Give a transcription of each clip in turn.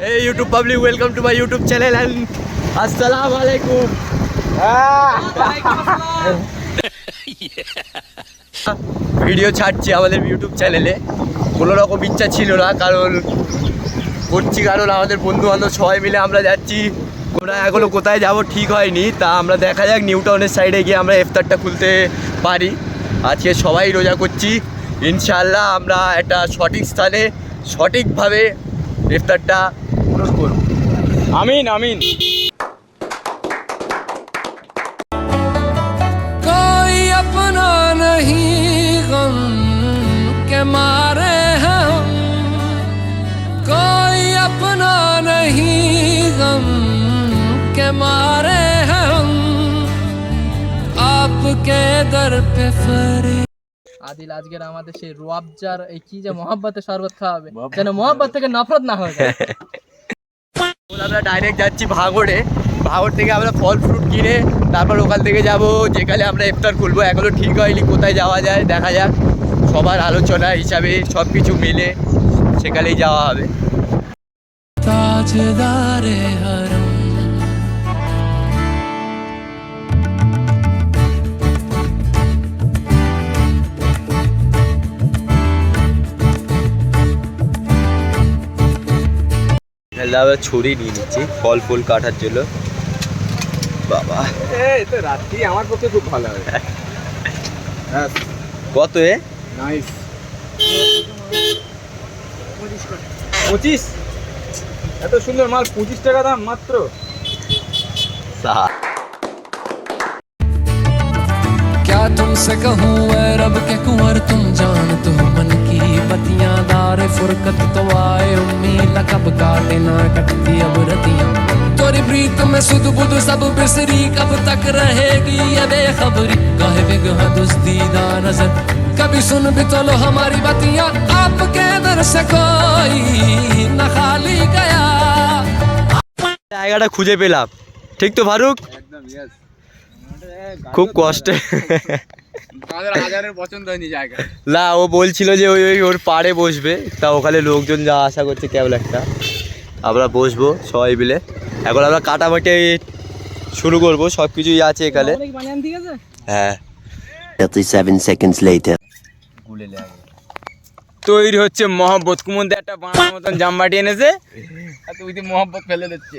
Hey YouTube public, welcome to my YouTube channel and Assalamu alaikum. Video ছাড়ছি আমাদের YouTube চ্যানেলে কোনো রকম ইচ্ছা ছিল না কারণ করছি কারণ আমাদের বন্ধু বান্ধব সবাই মিলে আমরা যাচ্ছি। ওরা এখনও কোথায় যাব ঠিক হয়নি তা আমরা দেখা যাক নিউ টাউনের সাইডে গিয়ে আমরা ইফতারটা খুলতে পারি। আজকে সবাই রোজা করছি। ইনশাল্লাহ আমরা একটা সঠিক স্থানে সঠিকভাবে ইফতারটা পূরণ করব আমিন আমিন कोई अपना नहीं गम के मारे हैं हम कोई अपना नहीं गम के मारे हैं हम आपके दर पे फरे আদিল আজকের আমাদের সেই রোয়াবজার এই কি যে মহাব্বতের শরবত খাওয়াবে যেন মহাব্বত থেকে নফরত না হয়ে যায় এখন আমরা ডাইরেক্ট যাচ্ছি ভাঙড়ে। ভাঙড় থেকে আমরা ফল ফ্রুট কিনে তারপর ওখান থেকে যাব, যেখানে আমরা ইফতার খুলবো। এখনও ঠিক হয়নি কোথায় যাওয়া যায়, দেখা যাক। সবার আলোচনা হিসাবে সব কিছু মিলে সেখানেই যাওয়া হবে। তাহলে আমরা ছুরি নিয়ে নিচ্ছি ফল ফুল কাটার জন্য বাবা এই তো রাত্রি আমার পক্ষে খুব ভালো হবে হ্যাঁ কত এ নাইস পঁচিশ এত সুন্দর মাল পঁচিশ টাকা দাম মাত্র সা- क्या तुमसे कहूँ ऐ रब के कुंवर तुम जान तो मन की बतियां दार फुरकत तो आए उम्मीद कब काटे ना कटती अब रतियां तोरी प्रीत में सुध बुध सब बिसरी कब तक रहेगी ये बेखबरी काहे बिगह दुस्तीदा नजर कभी सुन भी तो लो हमारी बतियां आपके दर से कोई न खाली गया জায়গাটা খুঁজে পেলাম ঠিক তো ফারুক একদম ইয়েস খুব কষ্টে না ও বলছিল যে ওই ওই ওর পাড়ে বসবে। তা ওখানে লোকজন যা আশা করছে কেমন একটা। আমরা বসবো সবাই মিলে। এখন আমরা কাটামাটি শুরু করব সব কিছুই আছে এখানে। হ্যাঁ। 37 seconds later. তৈরি হচ্ছে মহব্বত। কুমন্তে একটা বানানোর মতন জামবাটি এনেছে। আর তুই মহব্বত ফেলে দিচ্ছে।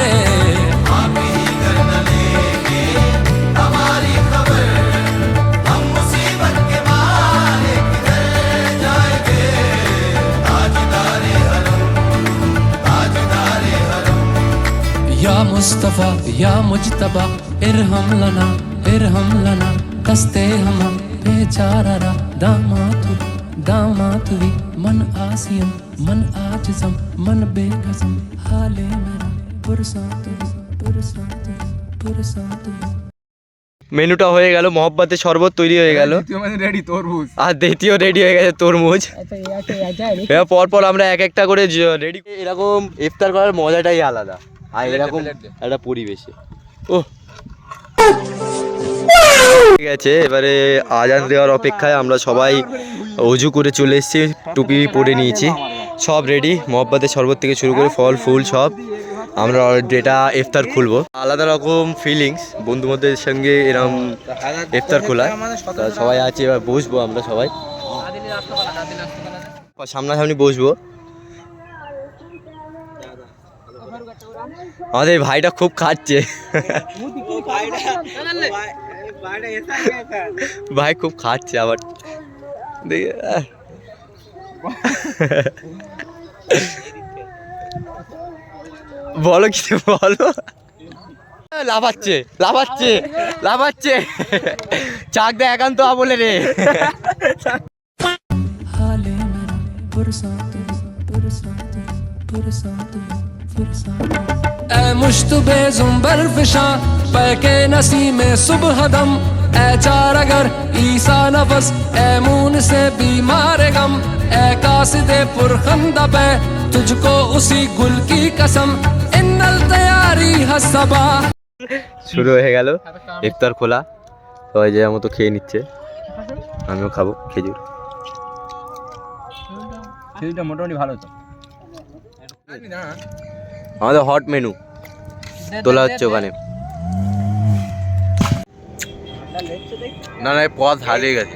يا مصطفى يا مجتبى ارحم لنا ارحم لنا دستے ہم بیچارہ را دامات دامات بھی من آسیم من মেনুটা হয়ে গেল মহব্বতের শরবত তৈরি হয়ে গেল রেডি তরমুজ আর দ্বিতীয় রেডি হয়ে গেছে তরমুজ পরপর আমরা এক একটা করে রেডি এরকম ইফতার করার মজাটাই আলাদা আর এরকম একটা পরিবেশে। ও ঠিক আছে এবারে আজান দেওয়ার অপেক্ষায় আমরা সবাই অজু করে চলে এসেছি টুপি পরে নিয়েছি। সব রেডি মহব্বতের শরবত থেকে শুরু করে ফল ফুল সব। আমরা যেটা ইফতার খুলবো। আলাদা রকম ফিলিংস বন্ধু মধ্যের সঙ্গে এরকম ইফতার খোলা। সবাই আছে এবার বসবো আমরা সবাই। সামনাসামনি বসবো। আমাদের ভাইটা খুব খাচ্ছে। ভাই খুব খাচ্ছে আবার। বলো কি বলো। লাভাচ্ছে লাভাচ্ছে লাভাচ্ছে চাক দে একান্ত বলে রে। পুরুষ পুরুষ পুরুষ اے مشت بے زنبر فشاں پیک نسیم صبح دم اے چار اگر عیسا نفس اے مون سے بیمار غم اے قاصد پرخندہ پہ تجھ کو اسی گل کی قسم انل تیاری حسبا শুরু হয়ে গেল ইফতার খোলা সবাই যে মতো খেয়ে নিচ্ছে আমিও খাব খেজুর খেজুরটা মোটামুটি ভালো তো আমাদের হট মেনু তোলা হচ্ছে ওখানে। না না এই পথ হারিয়ে গেছে।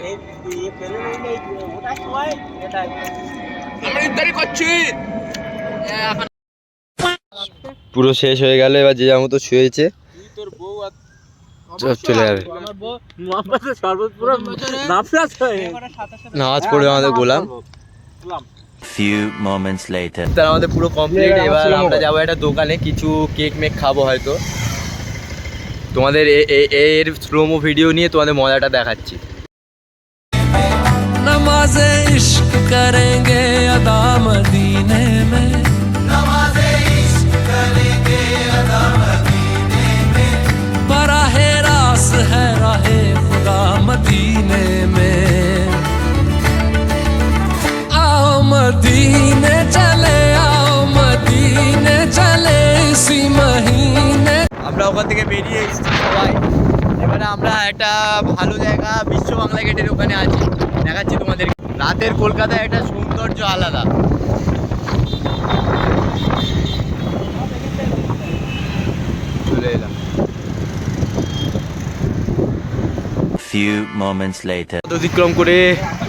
পুরো শেষ হয়ে গেল এবার যে যার মতো শুয়েছে চল, চলে যাবে। নামাজ পড়বে আমাদের গোলাম। few moments later. তাহলে আমাদের পুরো কমপ্লিট এবার আমরা যাব একটা দোকানে কিছু কেক মেক খাব হয়তো। তোমাদের এর স্লোমো ভিডিও নিয়ে তোমাদের মজাটা দেখাচ্ছি। নামাজে ইশক করেঙ্গে আদা মদি আমরা ওখান থেকে বেরিয়ে এসেছি সবাই। এবারে আমরা একটা ভালো জায়গা বিশ্ব বাংলা গেটের ওখানে আছি। দেখাচ্ছি তোমাদের। রাতের কলকাতায় একটা সৌন্দর্য আলাদা। চলে এলাম। Few moments later. অতিক্রম করে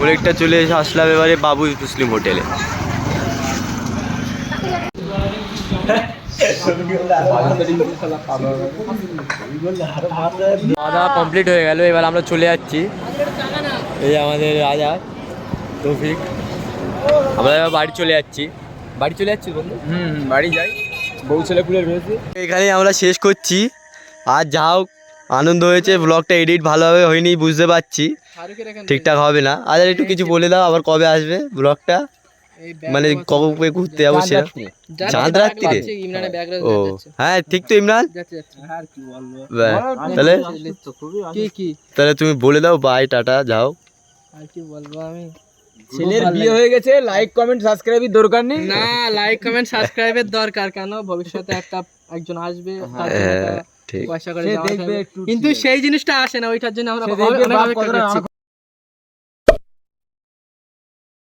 অনেকটা চলে এসে আসলাম এবারে বাবু মুসলিম হোটেলে। দাওয়া কমপ্লিট হয়ে গেল এবার আমরা চলে যাচ্ছি। এই আমাদের রাজা তৌফিক আমরা এবার বাড়ি চলে যাচ্ছি। বাড়ি চলে যাচ্ছি বন্ধু? হুম বাড়ি যাই। বউ ছেলে কুলের ভেবেছি এখানেই আমরা শেষ করছি। আর যা হোক আনন্দ হয়েছে ব্লগটা এডিট ভালোভাবে হয়নি বুঝতে পারছি। ঠিকঠাক হবে না। আর একটু কিছু বলে দাও আবার কবে আসবে ব্লগটা মানে কবে ঘুরতে যাব সেটা চাঁদ রাত্রিরে? ও হ্যাঁ ঠিক তো ইমরান? যাচ্ছে যাচ্ছে ব্যাস, তাহলে কি কি? তাহলে তুমি বলে দাও বাই টাটা যাও। আর কি বলব আমি? ছেলের বিয়ে হয়ে গেছে লাইক কমেন্ট সাবস্ক্রাইবের দরকার নেই? না লাইক কমেন্ট সাবস্ক্রাইবের দরকার কেন? ভবিষ্যতে একটা একজন আসবে হ্যাঁ, সে। একটু কিন্তু সেই জিনিসটা আসে না ওইটার জন্য আমরা